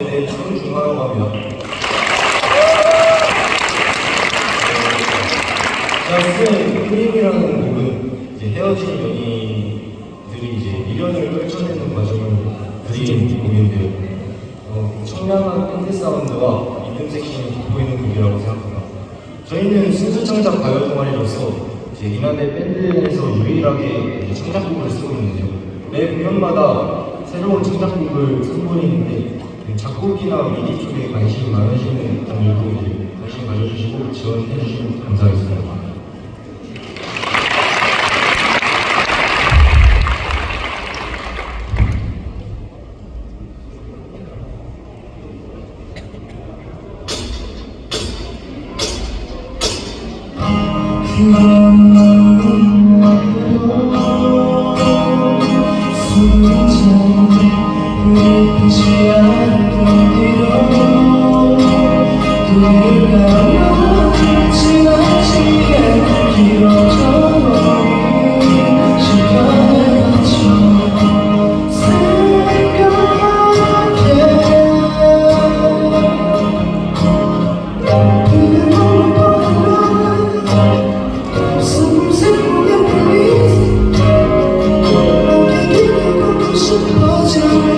네, 중하라고 합니다. 제가 쓴 프림이라는 곡은 이제 헤어진 연인들이 이제 미련을 떨쳐내는 과정을 그린 곡인데요. 어, 청량한 밴드 사운드와 리듬 섹션이 돋보이는 곡이라고 생각합니다. 저희는 순수 창작 가요 동아리로서 이제 이남의 밴드에서 유일하게 창작곡을 쓰고 있는데요. 매 공연마다 새로운 창작곡을 선보이는데 그 작곡이나 미디 쪽에 관심이 많으시는 분들도 관심 가져주시고 지원해 주시면 감사하겠습니다. 넌 to